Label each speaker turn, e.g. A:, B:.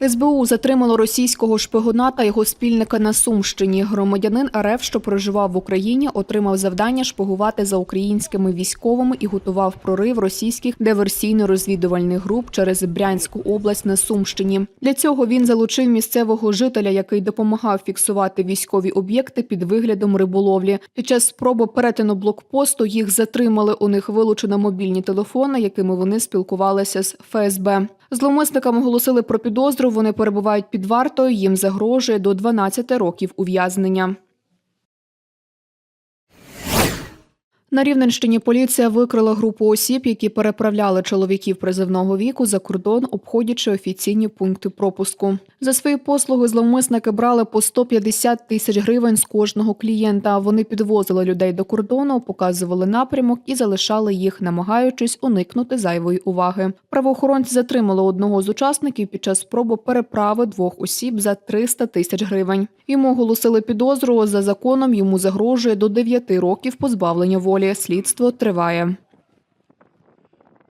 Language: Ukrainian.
A: СБУ затримало російського шпигуна та його спільника на Сумщині. Громадянин РФ, що проживав в Україні, отримав завдання шпигувати за українськими військовими і готував прорив російських диверсійно-розвідувальних груп через Брянську область на Сумщині. Для цього він залучив місцевого жителя, який допомагав фіксувати військові об'єкти під виглядом риболовлі. Під час спроби перетину блокпосту їх затримали. У них вилучено мобільні телефони, якими вони спілкувалися з ФСБ. Зловмисникам оголосили про підозру. Вони перебувають під вартою. Їм загрожує до 12 років ув'язнення. На Рівненщині поліція викрила групу осіб, які переправляли чоловіків призивного віку за кордон, обходячи офіційні пункти пропуску. За свої послуги зловмисники брали по 150 тисяч гривень з кожного клієнта. Вони підвозили людей до кордону, показували напрямок і залишали їх, намагаючись уникнути зайвої уваги. Правоохоронці затримали одного з учасників під час спроби переправи двох осіб за 300 тисяч гривень. Йому оголосили підозру. За законом йому загрожує до 9 років позбавлення волі. Слідство триває.